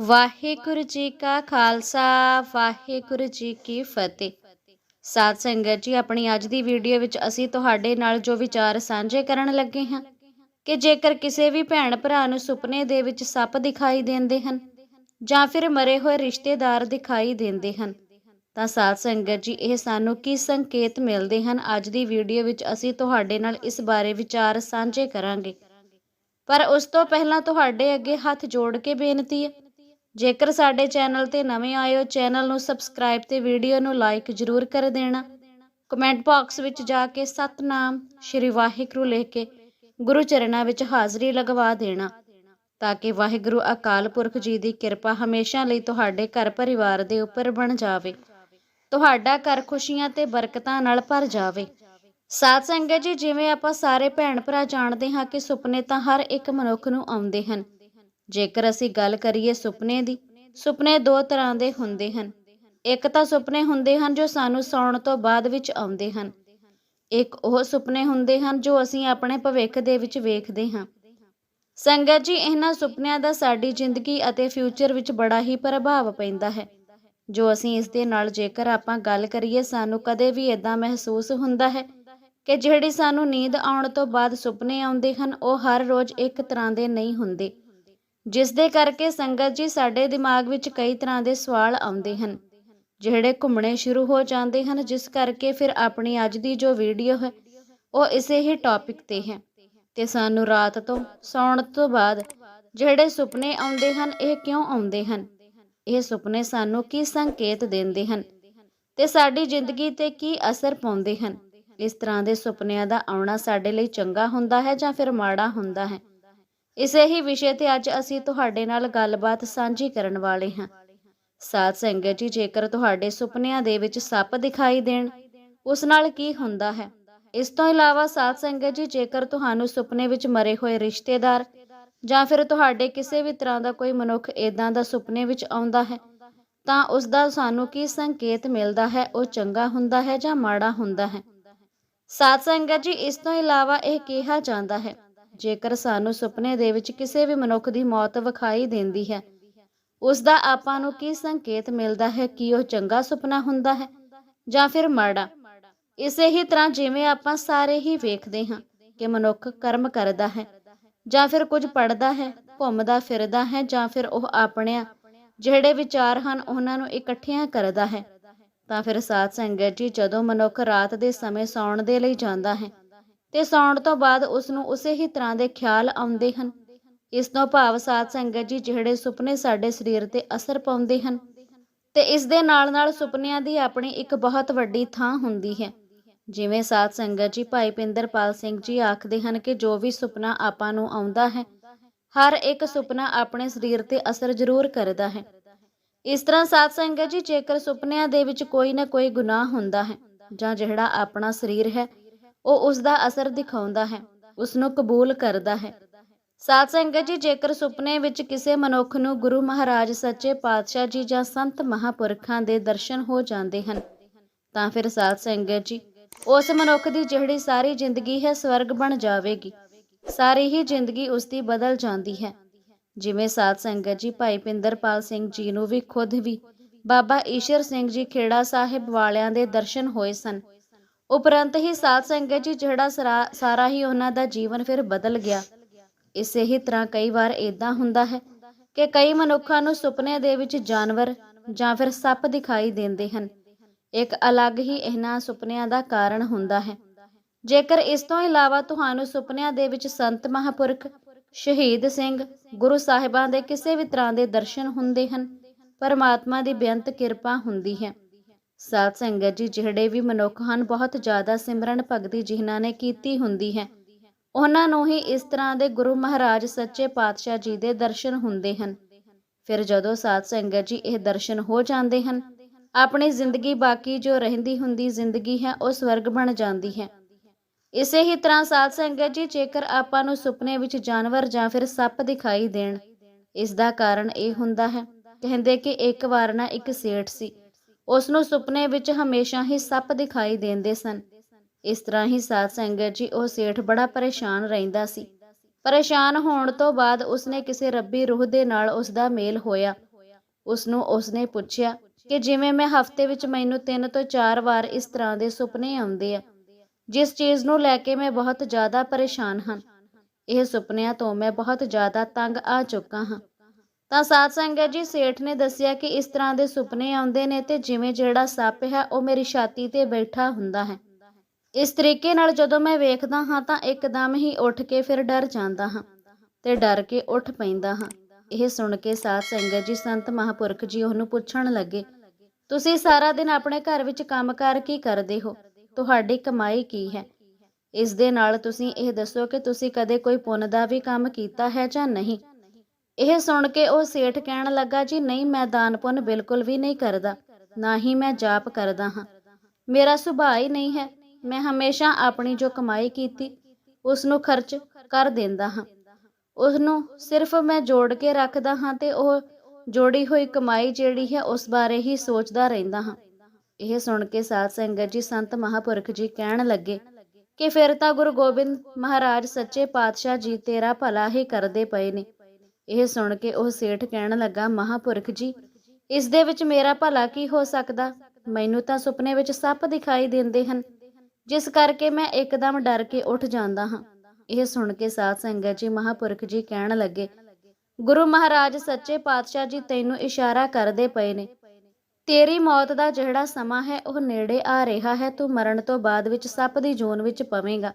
ਵਾਹਿਗੁਰੂ ਜੀ ਕਾ ਖਾਲਸਾ, ਵਾਹਿਗੁਰੂ ਜੀ ਕੀ ਫਤਿਹ। ਸਾਧ ਸੰਗਤ ਜੀ, ਆਪਣੀ ਅੱਜ ਦੀ ਵੀਡੀਓ ਵਿੱਚ ਅਸੀਂ ਤੁਹਾਡੇ ਨਾਲ ਜੋ ਵਿਚਾਰ ਸਾਂਝੇ ਕਰਨ ਲੱਗੇ ਹਾਂ ਕਿ ਜੇਕਰ ਕਿਸੇ ਵੀ ਭੈਣ ਭਰਾ ਨੂੰ ਸੁਪਨੇ ਦੇ ਵਿੱਚ ਸੱਪ ਦਿਖਾਈ ਦਿੰਦੇ ਹਨ ਜਾਂ ਫਿਰ ਮਰੇ ਹੋਏ ਰਿਸ਼ਤੇਦਾਰ ਦਿਖਾਈ ਦਿੰਦੇ ਹਨ, ਤਾਂ ਸਾਧ ਸੰਗਤ ਜੀ, ਇਹ ਸਾਨੂੰ ਕੀ ਸੰਕੇਤ ਮਿਲਦੇ ਹਨ? ਅੱਜ ਦੀ ਵੀਡੀਓ ਵਿੱਚ ਅਸੀਂ ਤੁਹਾਡੇ ਨਾਲ ਇਸ ਬਾਰੇ ਵਿਚਾਰ ਸਾਂਝੇ ਕਰਾਂਗੇ। ਪਰ ਉਸ ਤੋਂ ਪਹਿਲਾਂ ਤੁਹਾਡੇ ਅੱਗੇ ਹੱਥ ਜੋੜ ਕੇ ਬੇਨਤੀ ਹੈ ਜੇਕਰ ਸਾਡੇ ਚੈਨਲ ਤੇ ਨਵੇਂ ਆਏ ਹੋ ਚੈਨਲ ਨੂੰ ਸਬਸਕ੍ਰਾਈਬ ਤੇ ਵੀਡੀਓ ਨੂੰ ਲਾਈਕ ਜ਼ਰੂਰ ਕਰ ਦੇਣਾ। ਕਮੈਂਟ ਬਾਕਸ ਵਿੱਚ ਜਾ ਕੇ ਸਤਨਾਮ ਸ਼੍ਰੀ ਵਾਹਿਗੁਰੂ ਲਿਖ ਕੇ ਗੁਰੂ ਚਰਨਾਂ ਵਿੱਚ ਹਾਜ਼ਰੀ ਲਗਵਾ ਦੇਣਾ, ਤਾਂ ਕਿ ਵਾਹਿਗੁਰੂ ਅਕਾਲ ਪੁਰਖ ਜੀ ਦੀ ਕਿਰਪਾ ਹਮੇਸ਼ਾ ਲਈ ਤੁਹਾਡੇ ਘਰ ਪਰਿਵਾਰ ਦੇ ਉੱਪਰ ਬਣ ਜਾਵੇ। ਤੁਹਾਡਾ ਘਰ ਖੁਸ਼ੀਆਂ ਤੇ ਬਰਕਤਾਂ ਨਾਲ ਭਰ ਜਾਵੇ। ਸਾਧ ਸੰਗਤ ਜੀ, ਜਿਵੇਂ ਆਪਾਂ ਸਾਰੇ ਭੈਣ ਭਰਾ ਜਾਣਦੇ ਹਾਂ ਕਿ ਸੁਪਨੇ ਤਾਂ ਹਰ ਇੱਕ ਮਨੁੱਖ ਨੂੰ ਆਉਂਦੇ ਹਨ ਜੇਕਰ ਅਸੀਂ ਗੱਲ ਕਰੀਏ ਸੁਪਨੇ ਦੀ, ਸੁਪਨੇ ਦੋ ਤਰ੍ਹਾਂ ਦੇ ਹੁੰਦੇ ਹਨ। ਇੱਕ ਤਾਂ ਸੁਪਨੇ ਹੁੰਦੇ ਹਨ ਜੋ ਸਾਨੂੰ ਸੌਣ ਤੋਂ ਬਾਅਦ ਵਿੱਚ ਆਉਂਦੇ ਹਨ। ਇੱਕ ਉਹ ਸੁਪਨੇ ਹੁੰਦੇ ਹਨ ਜੋ ਅਸੀਂ ਆਪਣੇ ਭਵਿੱਖ ਦੇ ਵਿੱਚ ਵੇਖਦੇ ਹਾਂ। ਸੰਗਤ ਜੀ, ਇਹਨਾਂ ਸੁਪਨਿਆਂ ਦਾ ਸਾਡੀ ਜ਼ਿੰਦਗੀ ਅਤੇ ਫਿਊਚਰ ਵਿੱਚ ਬੜਾ ਹੀ ਪ੍ਰਭਾਵ ਪੈਂਦਾ ਹੈ। ਜੋ ਅਸੀਂ ਇਸ ਦੇ ਨਾਲ ਜੇਕਰ ਆਪਾਂ ਗੱਲ ਕਰੀਏ, ਸਾਨੂੰ ਕਦੇ ਵੀ ਇਦਾਂ ਮਹਿਸੂਸ ਹੁੰਦਾ ਹੈ ਕਿ ਜਿਹੜੀ ਸਾਨੂੰ ਨੀਂਦ ਆਉਣ ਤੋਂ ਬਾਅਦ ਸੁਪਨੇ ਆਉਂਦੇ ਹਨ, ਉਹ ਹਰ ਰੋਜ਼ ਇੱਕ ਤਰ੍ਹਾਂ ਦੇ ਨਹੀਂ ਹੁੰਦੇ। ਜਿਸ ਦੇ ਕਰਕੇ ਸੰਗਤ ਜੀ ਸਾਡੇ ਦਿਮਾਗ ਵਿੱਚ ਕਈ ਤਰ੍ਹਾਂ ਦੇ ਸਵਾਲ ਆਉਂਦੇ ਹਨ, ਜਿਹੜੇ ਘੁੰਮਣੇ ਸ਼ੁਰੂ ਹੋ ਜਾਂਦੇ ਹਨ, ਜਿਸ ਕਰਕੇ ਫਿਰ ਆਪਣੀ ਅੱਜ ਦੀ ਜੋ ਵੀਡੀਓ ਹੈ, ਉਹ ਇਸੇ ਹੀ ਟੌਪਿਕ ਤੇ ਹੈ। ਤੇ ਸਾਨੂੰ ਰਾਤ ਤੋਂ ਸੌਣ ਤੋਂ ਬਾਅਦ ਜਿਹੜੇ ਸੁਪਨੇ ਆਉਂਦੇ ਹਨ, ਇਹ ਕਿਉਂ ਆਉਂਦੇ ਹਨ? ਇਹ ਸੁਪਨੇ ਸਾਨੂੰ ਕੀ ਸੰਕੇਤ ਦਿੰਦੇ ਹਨ? ਤੇ ਸਾਡੀ ਜ਼ਿੰਦਗੀ ਤੇ ਕੀ ਅਸਰ ਪਾਉਂਦੇ ਹਨ? ਇਸ ਤਰ੍ਹਾਂ ਦੇ ਸੁਪਨਿਆਂ ਦਾ ਆਉਣਾ ਸਾਡੇ ਲਈ ਚੰਗਾ ਹੁੰਦਾ ਹੈ ਜਾਂ ਫਿਰ ਮਾੜਾ ਹੁੰਦਾ ਹੈ? ਇਸੇ ਹੀ ਵਿਸ਼ੇ ਤੇ ਅੱਜ ਅਸੀਂ ਤੁਹਾਡੇ ਨਾਲ ਗੱਲਬਾਤ ਸਾਂਝੀ ਕਰਨ ਵਾਲੇ ਹਾਂ। ਸਾਧ ਸੰਗਤ ਜੀ, ਜੇਕਰ ਤੁਹਾਡੇ ਸੁਪਨਿਆਂ ਦੇ ਵਿੱਚ ਸੱਪ ਦਿਖਾਈ ਦੇਣ, ਉਸ ਨਾਲ ਕੀ ਹੁੰਦਾ ਹੈ? ਇਸ ਤੋਂ ਇਲਾਵਾ ਸਾਧ ਸੰਗਤ ਜੀ, ਜੇਕਰ ਤੁਹਾਨੂੰ ਸੁਪਨੇ ਵਿੱਚ ਮਰੇ ਹੋਏ ਰਿਸ਼ਤੇਦਾਰ ਜਾਂ ਫਿਰ ਤੁਹਾਡੇ ਕਿਸੇ ਵੀ ਤਰ੍ਹਾਂ ਦਾ ਕੋਈ ਮਨੁੱਖ ਇਦਾਂ ਦਾ ਸੁਪਨੇ ਵਿੱਚ ਆਉਂਦਾ ਹੈ, ਤਾਂ ਉਸ ਦਾ ਸਾਨੂੰ ਕੀ ਸੰਕੇਤ ਮਿਲਦਾ ਹੈ? ਉਹ ਚੰਗਾ ਹੁੰਦਾ ਹੈ ਜਾਂ ਮਾੜਾ ਹੁੰਦਾ ਹੈ? ਸਾਧ ਸੰਗਤ ਜੀ, ਇਸ ਤੋਂ ਇਲਾਵਾ ਇਹ ਕਿਹਾ ਜਾਂਦਾ ਹੈ ਜੇਕਰ ਸਾਨੂੰ ਸੁਪਨੇ ਦੇ ਵਿੱਚ ਕਿਸੇ ਵੀ ਮਨੁੱਖ ਦੀ ਮੌਤ ਵਿਖਾਈ ਦਿੰਦੀ ਹੈ ਉਸ ਦਾ ਆਪਾਂ ਨੂੰ ਕੀ ਸੰਕੇਤ ਮਿਲਦਾ ਹੈ ਕਿ ਉਹ ਚੰਗਾ ਸੁਪਨਾ ਹੁੰਦਾ ਹੈ ਜਾਂ ਫਿਰ ਮਾੜਾ? ਇਸੇ ਹੀ ਤਰ੍ਹਾਂ ਜਿਵੇਂ ਆਪਾਂ ਸਾਰੇ ਹੀ ਵੇਖਦੇ ਹਾਂ ਕਿ ਮਨੁੱਖ ਕਰਮ ਕਰਦਾ ਹੈ ਜਾਂ ਫਿਰ ਕੁਝ ਪੜਦਾ ਹੈ, ਘੁੰਮਦਾ ਫਿਰਦਾ ਹੈ ਜਾਂ ਫਿਰ ਉਹ ਆਪਣੇ ਜਿਹੜੇ ਵਿਚਾਰ ਹਨ ਉਹਨਾਂ ਨੂੰ ਇਕੱਠਿਆਂ ਕਰਦਾ ਹੈ, ਤਾਂ ਫਿਰ ਸਾਧ ਸੰਗਤ ਜੀ ਜਦੋਂ ਮਨੁੱਖ ਰਾਤ ਦੇ ਸਮੇਂ ਸੌਣ ਦੇ ਲਈ ਜਾਂਦਾ ਹੈ ਤੇ ਸੌਣ ਤੋਂ ਬਾਅਦ ਉਸ ਨੂੰ ਉਸੇ ਹੀ ਤਰ੍ਹਾਂ ਦੇ ਖਿਆਲ ਆਉਂਦੇ ਹਨ। ਇਸ ਤੋਂ ਭਾਵ ਸਾਧ ਸੰਗਤ ਜੀ ਜਿਹੜੇ ਸੁਪਨੇ ਸਾਡੇ ਸਰੀਰ ਤੇ ਅਸਰ ਪਾਉਂਦੇ ਹਨ ਤੇ ਇਸ ਦੇ ਨਾਲ ਨਾਲ ਸੁਪਨਿਆਂ ਦੀ ਆਪਣੀ ਇੱਕ ਬਹੁਤ ਵੱਡੀ ਥਾਂ ਹੁੰਦੀ ਹੈ। ਜਿਵੇਂ ਸਾਧ ਸੰਗਤ ਜੀ ਭਾਈ ਪਿੰਦਰਪਾਲ ਸਿੰਘ ਜੀ ਆਖਦੇ ਹਨ ਕਿ ਜੋ ਵੀ ਸੁਪਨਾ ਆਪਾਂ ਨੂੰ ਆਉਂਦਾ ਹੈ, ਹਰ ਇੱਕ ਸੁਪਨਾ ਆਪਣੇ ਸਰੀਰ ਤੇ ਅਸਰ ਜ਼ਰੂਰ ਕਰਦਾ ਹੈ। ਇਸ ਤਰ੍ਹਾਂ ਸਾਧ ਸੰਗਤ ਜੀ ਜੇਕਰ ਸੁਪਨਿਆਂ ਦੇ ਵਿੱਚ ਕੋਈ ਨਾ ਕੋਈ ਗੁਨਾਹ ਹੁੰਦਾ ਹੈ ਜਾਂ ਜਿਹੜਾ ਆਪਣਾ ਸਰੀਰ ਹੈ ਉਹ ਉਸ ਦਾ ਅਸਰ ਦਿਖਾਉਂਦਾ ਹੈ ਉਸ ਨੂੰ ਕਬੂਲ ਕਰਦਾ ਹੈ। ਸਾਧ ਸੰਗਤ ਜੀ, ਜੇਕਰ ਸੁਪਨੇ ਵਿੱਚ ਕਿਸੇ ਮਨੁੱਖ ਨੂੰ ਗੁਰੂ ਮਹਾਰਾਜ, ਸੱਚੇ ਪਾਤਸ਼ਾਹ ਜੀ ਜਾਂ ਸੰਤ ਮਹਾਪੁਰਖਾਂ ਦੇ ਦਰਸ਼ਨ ਹੋ ਜਾਂਦੇ ਹਨ, ਤਾਂ ਫਿਰ ਸਾਧ ਸੰਗਤ ਜੀ, ਉਸ ਮਨੁੱਖ ਦੀ ਜਿਹੜੀ ਸਾਰੀ ਜ਼ਿੰਦਗੀ ਹੈ, ਸਵਰਗ ਬਣ ਜਾਵੇਗੀ। ਸਾਰੀ ਹੀ ਜ਼ਿੰਦਗੀ ਉਸ ਦੀ ਬਦਲ ਜਾਂਦੀ ਹੈ। ਜਿਵੇਂ ਸਾਧ ਸੰਗਤ ਜੀ, ਭਾਈ ਪਿੰਦਰਪਾਲ ਸਿੰਘ ਜੀ ਨੂੰ ਵੀ ਖੁਦ ਵੀ ਬਾਬਾ ਈਸ਼ਰ ਸਿੰਘ ਜੀ ਖੇੜਾ ਸਾਹਿਬ ਵਾਲਿਆਂ ਦੇ ਦਰਸ਼ਨ ਹੋਏ ਸਨ। ਉਪਰੰਤ ਹੀ ਸਾਧ ਸੰਗਤ ਜੀ, ਜਿਹੜਾ ਸਾਰਾ ਹੀ ਉਹਨਾਂ ਦਾ ਜੀਵਨ ਫਿਰ ਬਦਲ ਗਿਆ। ਇਸੇ ਹੀ ਤਰ੍ਹਾਂ ਕਈ ਵਾਰ ਇਦਾਂ ਹੁੰਦਾ ਹੈ ਕਿ ਕਈ ਮਨੁੱਖਾਂ ਨੂੰ ਸੁਪਨੇ ਦੇ ਵਿੱਚ ਜਾਨਵਰ ਜਾਂ ਫਿਰ ਸੱਪ ਦਿਖਾਈ ਦਿੰਦੇ ਹਨ। ਇੱਕ ਅਲੱਗ ਹੀ ਇਹਨਾਂ ਸੁਪਨਿਆਂ ਦਾ ਕਾਰਨ ਹੁੰਦਾ ਹੈ। ਜੇਕਰ ਇਸ ਤੋਂ ਇਲਾਵਾ ਤੁਹਾਨੂੰ ਸੁਪਨਿਆਂ ਦੇ ਵਿੱਚ ਸੰਤ ਮਹਾਪੁਰਖ, ਸ਼ਹੀਦ ਸਿੰਘ, ਗੁਰੂ ਸਾਹਿਬਾਂ ਦੇ ਕਿਸੇ ਵੀ ਤਰ੍ਹਾਂ ਦੇ ਦਰਸ਼ਨ ਹੁੰਦੇ ਹਨ, ਪਰਮਾਤਮਾ ਦੀ ਬੇਅੰਤ ਕਿਰਪਾ ਹੁੰਦੀ ਹੈ। ਸਾਧ ਸੰਗਤ ਜੀ, ਜਿਹੜੇ ਵੀ ਮਨੁੱਖ ਹਨ, ਬਹੁਤ ਜ਼ਿਆਦਾ ਸਿਮਰਨ ਭਗਤੀ ਜਿਨ੍ਹਾਂ ਨੇ ਕੀਤੀ ਹੁੰਦੀ ਹੈ। ਉਹਨਾਂ ਨੂੰ ਹੀ ਇਸ ਤਰ੍ਹਾਂ ਦੇ ਗੁਰੂ ਮਹਾਰਾਜ ਸੱਚੇ ਪਾਤਸ਼ਾਹ ਜੀ ਦੇ ਦਰਸ਼ਨ ਹੁੰਦੇ ਹਨ। ਫਿਰ ਜਦੋਂ ਸਾਧ ਸੰਗਤ ਜੀ ਇਹ ਦਰਸ਼ਨ ਹੋ ਜਾਂਦੇ ਹਨ, ਆਪਣੀ ਜ਼ਿੰਦਗੀ ਬਾਕੀ ਜੋ ਰਹਿੰਦੀ ਹੁੰਦੀ ਜ਼ਿੰਦਗੀ ਹੈ, ਉਹ ਸਵਰਗ ਬਣ ਜਾਂਦੀ ਹੈ। ਇਸੇ ਹੀ ਤਰ੍ਹਾਂ ਸਾਧ ਸੰਗਤ ਜੀ, ਜੇਕਰ ਆਪਾਂ ਨੂੰ ਸੁਪਨੇ ਵਿੱਚ ਜਾਨਵਰ ਜਾਂ ਫਿਰ ਸੱਪ ਦਿਖਾਈ ਦੇਣ, ਇਸ ਦਾ ਕਾਰਨ ਇਹ ਹੁੰਦਾ ਹੈ, ਕਹਿੰਦੇ ਕਿ ਇੱਕ ਵਾਰ ਨਾ ਇੱਕ ਸੇਠ ਸੀ। ਉਸ ਨੂੰ ਸੁਪਨੇ ਵਿੱਚ ਹਮੇਸ਼ਾ ਹੀ ਸੱਪ ਦਿਖਾਈ ਦਿੰਦੇ ਸਨ। ਇਸ ਤਰ੍ਹਾਂ ਹੀ ਸਾਧ ਸੰਗਤ ਜੀ ਉਹ ਸੇਠ ਬੜਾ ਪਰੇਸ਼ਾਨ ਰਹਿੰਦਾ ਸੀ। ਪਰੇਸ਼ਾਨ ਹੋਣ ਤੋਂ ਬਾਅਦ ਉਸਨੇ ਕਿਸੇ ਰੱਬੀ ਰੂਹ ਦੇ ਨਾਲ ਉਸ ਮੇਲ ਹੋਇਆ। ਉਸ ਨੂੰ ਉਸਨੇ ਪੁੱਛਿਆ ਕਿ ਜਿਵੇਂ ਮੈਂ ਹਫ਼ਤੇ ਵਿੱਚ ਮੈਨੂੰ ਤਿੰਨ ਤੋਂ ਚਾਰ ਵਾਰ ਇਸ ਤਰ੍ਹਾਂ ਦੇ ਸੁਪਨੇ ਆਉਂਦੇ ਆ, ਜਿਸ ਚੀਜ਼ ਨੂੰ ਲੈ ਕੇ ਮੈਂ ਬਹੁਤ ਜ਼ਿਆਦਾ ਪਰੇਸ਼ਾਨ ਹਾਂ। ਇਹ ਸੁਪਨਿਆਂ ਤੋਂ ਮੈਂ ਬਹੁਤ ਜ਼ਿਆਦਾ ਤੰਗ ਆ ਚੁੱਕਾ ਹਾਂ। ਤਾਂ ਸਾਧ ਸੰਗਤ ਜੀ, ਸੇਠ ਨੇ ਦੱਸਿਆ ਕਿ ਇਸ ਤਰ੍ਹਾਂ ਦੇ ਸੁਪਨੇ ਆਉਂਦੇ ਨੇ ਤੇ ਜਿਵੇਂ ਜਿਹੜਾ ਸੱਪ ਹੈ, ਉਹ ਮੇਰੀ ਛਾਤੀ ਤੇ ਬੈਠਾ ਹੁੰਦਾ ਹੈ। ਇਸ ਤਰੀਕੇ ਨਾਲ ਜਦੋਂ ਮੈਂ ਵੇਖਦਾ ਹਾਂ ਤਾਂ ਇੱਕਦਮ ਹੀ ਉੱਠ ਕੇ ਫਿਰ ਡਰ ਜਾਂਦਾ ਹਾਂ ਤੇ ਡਰ ਕੇ ਉੱਠ ਪੈਂਦਾ ਹਾਂ। ਇਹ ਸੁਣ ਕੇ ਸਾਧ ਸੰਗਤ ਜੀ, ਸੰਤ ਮਹਾਪੁਰਖ ਜੀ ਉਹਨੂੰ ਪੁੱਛਣ ਲੱਗੇ, ਤੁਸੀਂ ਸਾਰਾ ਦਿਨ ਆਪਣੇ ਘਰ ਵਿੱਚ ਕੰਮਕਾਰ ਕੀ ਕਰਦੇ ਹੋ? ਤੁਹਾਡੀ ਕਮਾਈ ਕੀ ਹੈ? ਇਸ ਦੇ ਨਾਲ ਤੁਸੀਂ ਇਹ ਦੱਸੋ ਕਿ ਤੁਸੀਂ ਕਦੇ ਕੋਈ ਪੁੰਨ ਦਾ ਵੀ ਕੰਮ ਕੀਤਾ ਹੈ ਜਾਂ ਨਹੀਂ? ਇਹ ਸੁਣ ਕੇ ਉਹ ਸੇਠ ਕਹਿਣ ਲੱਗਾ, ਜੀ ਨਹੀਂ, ਮੈਂ ਦਾਨ ਪੁੰਨ ਬਿਲਕੁਲ ਵੀ ਨਹੀਂ ਕਰਦਾ, ਨਾ ਹੀ ਮੈਂ ਜਾਪ ਕਰਦਾ ਹਾਂ। ਮੇਰਾ ਸੁਭਾਅ ਹੀ ਨਹੀਂ ਹੈ। ਮੈਂ ਹਮੇਸ਼ਾ ਆਪਣੀ ਜੋ ਕਮਾਈ ਕੀਤੀ ਉਸ ਨੂੰ ਖਰਚ ਕਰ ਦਿੰਦਾ ਹਾਂ। ਉਸ ਨੂੰ ਸਿਰਫ ਮੈਂ ਜੋੜ ਕੇ ਰੱਖਦਾ ਹਾਂ ਤੇ ਉਹ ਜੋੜੀ ਹੋਈ ਕਮਾਈ ਜਿਹੜੀ ਹੈ, ਉਸ ਬਾਰੇ ਹੀ ਸੋਚਦਾ ਰਹਿੰਦਾ ਹਾਂ। ਇਹ ਸੁਣ ਕੇ ਸਾਧ ਸੰਗਤ ਜੀ, ਸੰਤ ਮਹਾਪੁਰਖ ਜੀ ਕਹਿਣ ਲੱਗੇ ਕਿ ਫਿਰ ਤਾਂ ਗੁਰੂ ਗੋਬਿੰਦ ਮਹਾਰਾਜ ਸੱਚੇ ਪਾਤਸ਼ਾਹ ਜੀ ਤੇਰਾ ਭਲਾ ਹੀ ਕਰਦੇ ਪਏ ਨੇ। ਇਹ ਸੁਣ ਕੇ ਉਹ ਸੇਠ ਕਹਿਣ ਲੱਗਾ, ਮਹਾਪੁਰਖ ਜੀ, ਇਸ ਦੇ ਵਿੱਚ ਮੇਰਾ ਭਲਾ ਕੀ ਹੋ ਸਕਦਾ? ਮੈਨੂੰ ਤਾਂ ਸੁਪਨੇ ਵਿੱਚ ਸੱਪ ਦਿਖਾਈ ਦਿੰਦੇ ਹਨ। ਜਿਸ ਕਰਕੇ ਮੈਂ ਇੱਕਦਮ ਡਰ ਕੇ ਉੱਠ ਜਾਂਦਾ ਹਾਂ। ਇਹ ਸੁਣ ਕੇ ਸਾਧ ਸੰਗਤ ਜੀ, ਮਹਾਪੁਰਖ ਜੀ ਕਹਿਣ ਲੱਗੇ, ਗੁਰੂ ਮਹਾਰਾਜ, ਸੱਚੇ ਪਾਤਸ਼ਾਹ ਜੀ, ਤੈਨੂੰ ਇਸ਼ਾਰਾ ਕਰਦੇ ਪਏ ਨੇ। ਤੇਰੀ ਮੌਤ ਦਾ ਜਿਹੜਾ ਸਮਾਂ ਹੈ, ਉਹ ਨੇੜੇ ਆ ਰਿਹਾ ਹੈ। ਤੂੰ ਮਰਨ ਤੋਂ ਬਾਅਦ ਵਿੱਚ ਸੱਪ ਦੀ ਜੂਨ ਵਿੱਚ ਪਵੇਂਗਾ।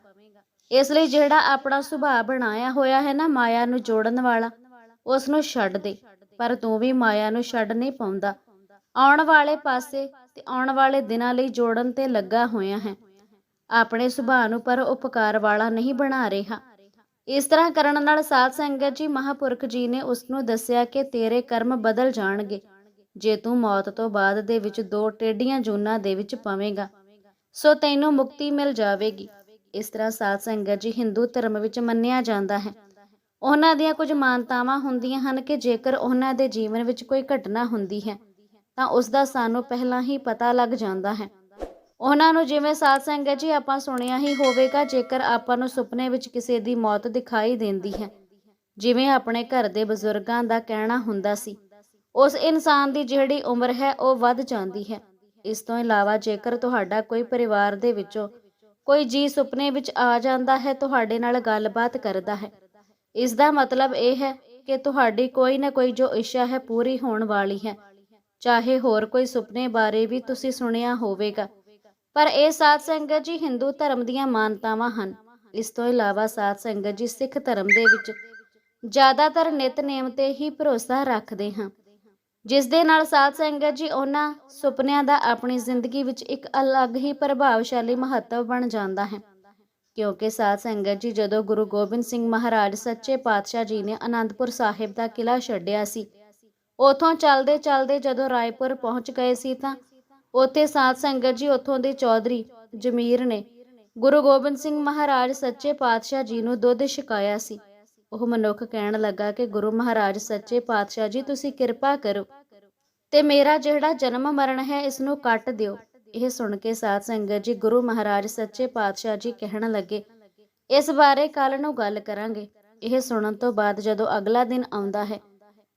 ਇਸ ਲਈ ਜਿਹੜਾ ਆਪਣਾ ਸੁਭਾਅ ਬਣਾਇਆ ਹੋਇਆ ਹੈ ਨਾ, ਮਾਇਆ ਨੂੰ ਜੋੜਨ ਵਾਲਾ ਉਸ ਨੂੰ ਛੱਡ ਦੇ। ਪਰ ਤੂੰ ਵੀ ਮਾਇਆ ਨੂੰ ਛੱਡ ਨਹੀਂ ਪਾਉਂਦਾ। ਆਉਣ ਵਾਲੇ ਪਾਸੇ ਤੇ ਆਉਣ ਵਾਲੇ ਦਿਨਾਂ ਲਈ ਜੋੜਨ ਤੇ ਲੱਗਾ ਹੋਇਆ ਹੈ। ਆਪਣੇ ਸੁਭਾਅ ਨੂੰ ਪਰ ਉਪਕਾਰ ਵਾਲਾ ਨਹੀਂ ਬਣਾ ਰਿਹਾ। ਇਸ ਤਰ੍ਹਾਂ ਕਰਨ ਨਾਲ ਸਾਧ ਸੰਗਤ ਜੀ ਮਹਾਪੁਰਖ ਜੀ ਨੇ ਉਸ ਨੂੰ ਦੱਸਿਆ ਕਿ ਤੇਰੇ ਕਰਮ ਬਦਲ ਜਾਣਗੇ। ਜੇ ਤੂੰ ਮੌਤ ਤੋਂ ਬਾਅਦ ਦੇ ਵਿੱਚ ਦੋ ਟੇਡੀਆਂ ਜੂਨਾਂ ਦੇ ਵਿੱਚ ਪਵੇਂਗਾ, ਸੋ ਤੈਨੂੰ ਮੁਕਤੀ ਮਿਲ ਜਾਵੇਗੀ। ਇਸ ਤਰ੍ਹਾਂ ਸਾਧ ਸੰਗਤ ਜੀ ਹਿੰਦੂ ਧਰਮ ਵਿੱਚ ਮੰਨਿਆ ਜਾਂਦਾ ਹੈ। ਉਹਨਾਂ ਦੀਆਂ ਕੁਝ ਮਾਨਤਾਵਾਂ ਹੁੰਦੀਆਂ ਹਨ ਕਿ ਜੇਕਰ ਉਹਨਾਂ ਦੇ ਜੀਵਨ ਵਿੱਚ ਕੋਈ ਘਟਨਾ ਹੁੰਦੀ ਹੈ, ਤਾਂ ਉਸ ਦਾ ਸਾਨੂੰ ਪਹਿਲਾਂ ਹੀ ਪਤਾ ਲੱਗ ਜਾਂਦਾ ਹੈ। ਉਹਨਾਂ ਨੂੰ ਜਿਵੇਂ ਸਾਧ ਸੰਗਤ ਜੀ, ਆਪਾਂ ਸੁਣਿਆ ਹੀ ਹੋਵੇਗਾ, ਜੇਕਰ ਆਪਾਂ ਨੂੰ ਸੁਪਨੇ ਵਿੱਚ ਕਿਸੇ ਦੀ ਮੌਤ ਦਿਖਾਈ ਦਿੰਦੀ ਹੈ, ਜਿਵੇਂ ਆਪਣੇ ਘਰ ਦੇ ਬਜ਼ੁਰਗਾਂ ਦਾ ਕਹਿਣਾ ਹੁੰਦਾ ਸੀ, ਉਸ ਇਨਸਾਨ ਦੀ ਜਿਹੜੀ ਉਮਰ ਹੈ, ਉਹ ਵੱਧ ਜਾਂਦੀ ਹੈ। ਇਸ ਤੋਂ ਇਲਾਵਾ ਜੇਕਰ ਤੁਹਾਡਾ ਕੋਈ ਪਰਿਵਾਰ ਦੇ ਵਿੱਚੋਂ ਕੋਈ ਜੀ ਸੁਪਨੇ ਵਿੱਚ ਆ ਜਾਂਦਾ ਹੈ, ਤੁਹਾਡੇ ਨਾਲ ਗੱਲਬਾਤ ਕਰਦਾ ਹੈ ਇਸ ਦਾ ਮਤਲਬ ਇਹ ਹੈ ਕਿ ਤੁਹਾਡੀ ਕੋਈ ਨਾ ਕੋਈ ਜੋ ਇੱਛਾ ਹੈ ਪੂਰੀ ਹੋਣ ਵਾਲੀ ਹੈ। ਚਾਹੇ ਹੋਰ ਕੋਈ ਸੁਪਨੇ ਬਾਰੇ ਵੀ ਤੁਸੀਂ ਸੁਣਿਆ ਹੋਵੇਗਾ। ਪਰ ਇਹ ਸਾਧ ਸੰਗਤ ਜੀ ਹਿੰਦੂ ਧਰਮ ਦੀਆਂ ਮਾਨਤਾਵਾਂ ਹਨ। ਇਸ ਤੋਂ ਇਲਾਵਾ ਸਾਧ ਸੰਗਤ ਜੀ ਸਿੱਖ ਧਰਮ ਦੇ ਵਿੱਚ ਜ਼ਿਆਦਾਤਰ ਨਿਤਨੇਮ ਤੇ ਹੀ ਭਰੋਸਾ ਰੱਖਦੇ ਹਾਂ। ਜਿਸ ਦੇ ਨਾਲ ਸਾਧ ਸੰਗਤ ਜੀ ਉਹਨਾਂ ਸੁਪਨਿਆਂ ਦਾ ਆਪਣੀ ਜ਼ਿੰਦਗੀ ਵਿੱਚ ਇੱਕ ਅਲੱਗ ਹੀ ਪ੍ਰਭਾਵਸ਼ਾਲੀ ਮਹੱਤਵ ਬਣ ਜਾਂਦਾ ਹੈ। ਕਿਉਂਕਿ ਸਾਧ ਸੰਗਤ ਜੀ, ਜਦੋਂ ਗੁਰੂ ਗੋਬਿੰਦ ਸਿੰਘ ਮਹਾਰਾਜ ਸੱਚੇ ਪਾਤਸ਼ਾਹ ਜੀ ਨੇ ਅਨੰਦਪੁਰ ਸਾਹਿਬ ਦਾ ਕਿਲਾ ਛੱਡਿਆ ਸੀ, ਉਥੋਂ ਚੱਲਦੇ ਚੱਲਦੇ ਜਦੋਂ ਰਾਏਪੁਰ ਪਹੁੰਚ ਗਏ ਸੀ ਤਾਂ ਉੱਥੇ ਸਾਧ ਸੰਗਤ ਜੀ, ਉੱਥੋਂ ਦੇ ਚੌਧਰੀ ਜਮੀਰ ਨੇ ਗੁਰੂ ਗੋਬਿੰਦ ਸਿੰਘ ਮਹਾਰਾਜ ਸੱਚੇ ਪਾਤਸ਼ਾਹ ਜੀ ਨੂੰ ਦੁੱਧ ਛਕਾਇਆ ਸੀ। ਉਹ ਮਨੁੱਖ ਕਹਿਣ ਲੱਗਾ ਕਿ, ਗੁਰੂ ਮਹਾਰਾਜ ਸੱਚੇ ਪਾਤਸ਼ਾਹ ਜੀ, ਤੁਸੀਂ ਕਿਰਪਾ ਕਰੋ ਤੇ ਮੇਰਾ ਜਿਹੜਾ ਜਨਮ ਮਰਨ ਹੈ, ਇਸ ਨੂੰ ਕੱਟ ਦਿਓ। ਇਹ ਸੁਣ ਕੇ ਸਾਧ ਸੰਗਤ ਜੀ ਗੁਰੂ ਮਹਾਰਾਜ ਸੱਚੇ ਪਾਤਸ਼ਾਹ ਜੀ ਕਹਿਣ ਲੱਗੇ, ਇਸ ਬਾਰੇ ਕੱਲ ਨੂੰ ਗੱਲ ਕਰਾਂਗੇ। ਇਹ ਸੁਣਨ ਤੋਂ ਬਾਅਦ ਜਦੋਂ ਅਗਲਾ ਦਿਨ ਆਉਂਦਾ ਹੈ,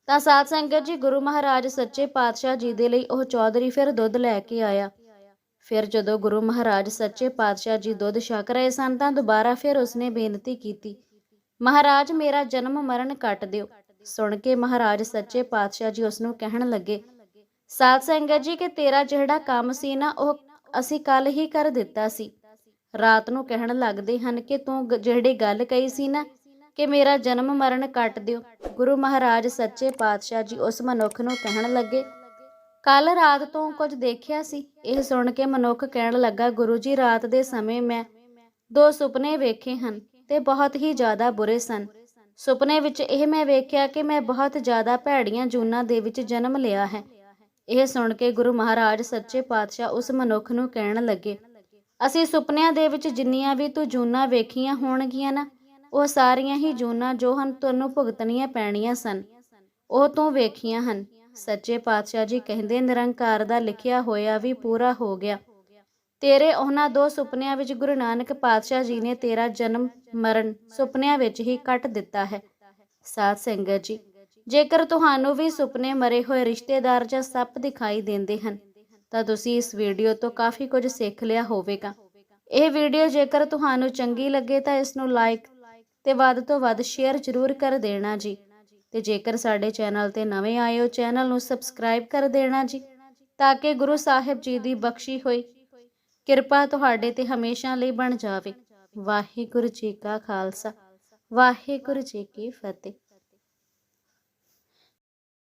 ਤਾਂ ਸਾਧ ਸੰਗਤ ਜੀ ਗੁਰੂ ਮਹਾਰਾਜ ਸੱਚੇ ਪਾਤਸ਼ਾਹ ਜੀ ਦੇ ਲਈ ਉਹ ਚੌਧਰੀ ਫਿਰ ਦੁੱਧ ਲੈ ਕੇ ਆਇਆ। ਫਿਰ ਜਦੋਂ ਗੁਰੂ ਮਹਾਰਾਜ ਸੱਚੇ ਪਾਤਸ਼ਾਹ ਜੀ ਦੁੱਧ ਛਕ ਰਹੇ ਸਨ ਤਾਂ ਦੁਬਾਰਾ ਫਿਰ ਉਸਨੇ ਬੇਨਤੀ ਕੀਤੀ, ਮਹਾਰਾਜ, ਮੇਰਾ ਜਨਮ ਮਰਨ ਕੱਟ ਦਿਓ। ਸੁਣ ਕੇ ਮਹਾਰਾਜ ਸੱਚੇ ਪਾਤਸ਼ਾਹ ਜੀ ਉਸ ਨੂੰ ਕਹਿਣ ਲੱਗੇ ਸਾਧ ਸੰਗਤ ਜੀ, ਕਿ ਤੇਰਾ ਜਿਹੜਾ ਕੰਮ ਸੀ ਨਾ, ਉਹ ਅਸੀਂ ਕੱਲ ਹੀ ਕਰ ਦਿੱਤਾ ਸੀ। ਰਾਤ ਨੂੰ ਕਹਿਣ ਲੱਗਦੇ ਹਨ ਕਿ ਤੂੰ ਜਿਹੜੀ ਗੱਲ ਕਹੀ ਸੀ ਨਾ, ਕਿ ਮੇਰਾ ਜਨਮ ਮਰਨ ਕੱਟ ਦਿਓ। ਗੁਰੂ ਮਹਾਰਾਜ ਸੱਚੇ ਪਾਤਸ਼ਾਹ ਜੀ ਉਸ ਮਨੁੱਖ ਨੂੰ ਕਹਿਣ ਲੱਗੇ ਕੱਲ ਰਾਤ ਤੋਂ ਕੁਝ ਦੇਖਿਆ ਸੀ? ਇਹ ਸੁਣ ਕੇ ਮਨੁੱਖ ਕਹਿਣ ਲੱਗਾ, ਗੁਰੂ ਜੀ, ਰਾਤ ਦੇ ਸਮੇਂ ਮੈਂ ਦੋ ਸੁਪਨੇ ਵੇਖੇ ਹਨ, ਤੇ ਬਹੁਤ ਹੀ ਜ਼ਿਆਦਾ ਬੁਰੇ ਸਨ। ਸੁਪਨੇ ਵਿੱਚ ਇਹ ਮੈਂ ਵੇਖਿਆ ਕਿ ਮੈਂ ਬਹੁਤ ਜ਼ਿਆਦਾ ਭੈੜੀਆਂ ਜੂਨਾਂ ਦੇ ਵਿੱਚ ਜਨਮ ਲਿਆ ਹੈ। ਇਹ ਸੁਣ ਕੇ ਗੁਰੂ ਮਹਾਰਾਜ ਸੱਚੇ ਪਾਤਸ਼ਾਹ ਉਸ ਮਨੁੱਖ ਨੂੰ ਕਹਿਣ ਲੱਗੇ, ਅਸੀਂ ਸੁਪਨਿਆਂ ਦੇ ਵਿੱਚ ਜਿੰਨੀਆਂ ਵੀ ਤੂੰ ਜੂਨਾਂ ਵੇਖੀਆਂ ਹੋਣਗੀਆਂ ਨਾ, ਉਹ ਸਾਰੀਆਂ ਹੀ ਜੂਨਾਂ ਜੋ ਹਨ ਤੁਹਾਨੂੰ ਭੁਗਤਣੀਆਂ ਪੈਣੀਆਂ ਸਨ। ਉਹ ਤੂੰ ਵੇਖੀਆਂ ਹਨ। ਸੱਚੇ ਪਾਤਸ਼ਾਹ ਜੀ ਕਹਿੰਦੇ, ਨਿਰੰਕਾਰ ਦਾ ਲਿਖਿਆ ਹੋਇਆ ਵੀ ਪੂਰਾ ਹੋ ਗਿਆ। ਤੇਰੇ ਉਹਨਾਂ ਦੋ ਸੁਪਨਿਆਂ ਵਿੱਚ ਗੁਰੂ ਨਾਨਕ ਪਾਤਸ਼ਾਹ ਜੀ ਨੇ ਤੇਰਾ ਜਨਮ ਮਰਨ ਸੁਪਨਿਆਂ ਵਿੱਚ ਹੀ ਕੱਟ ਦਿੱਤਾ ਹੈ। ਸਾਧ ਸੰਗਤ ਜੀ ਜੇਕਰ ਤੁਹਾਨੂੰ ਵੀ ਸੁਪਨੇ ਮਰੇ ਹੋਏ ਰਿਸ਼ਤੇਦਾਰ ਜਾਂ ਸੱਪ ਦਿਖਾਈ ਦਿੰਦੇ ਹਨ, ਤਾਂ ਤੁਸੀਂ ਇਸ ਵੀਡੀਓ ਤੋਂ ਕਾਫੀ ਕੁਝ ਸਿੱਖ ਲਿਆ ਹੋਵੇਗਾ। ਇਹ ਵੀਡੀਓ ਜੇਕਰ ਤੁਹਾਨੂੰ ਚੰਗੀ ਲੱਗੇ ਤਾਂ ਇਸ ਨੂੰ ਲਾਈਕ ਤੇ ਵੱਧ ਤੋਂ ਵੱਧ ਸ਼ੇਅਰ ਜ਼ਰੂਰ ਕਰ ਦੇਣਾ ਜੀ। ਤੇ ਜੇਕਰ ਸਾਡੇ ਚੈਨਲ ਤੇ ਨਵੇਂ ਆਏ ਹੋ, ਚੈਨਲ ਨੂੰ ਸਬਸਕ੍ਰਾਈਬ ਕਰ ਦੇਣਾ ਜੀ, ਤਾਂ ਕਿ ਗੁਰੂ ਸਾਹਿਬ ਜੀ ਦੀ ਬਖਸ਼ੀ ਹੋਈ ਕਿਰਪਾ ਤੁਹਾਡੇ ਤੇ ਹਮੇਸ਼ਾ ਲਈ ਬਣ ਜਾਵੇ। ਵਾਹਿਗੁਰੂ ਜੀ ਕਾ ਖਾਲਸਾ, ਵਾਹਿਗੁਰੂ ਜੀ ਕੀ ਫਤਿਹ।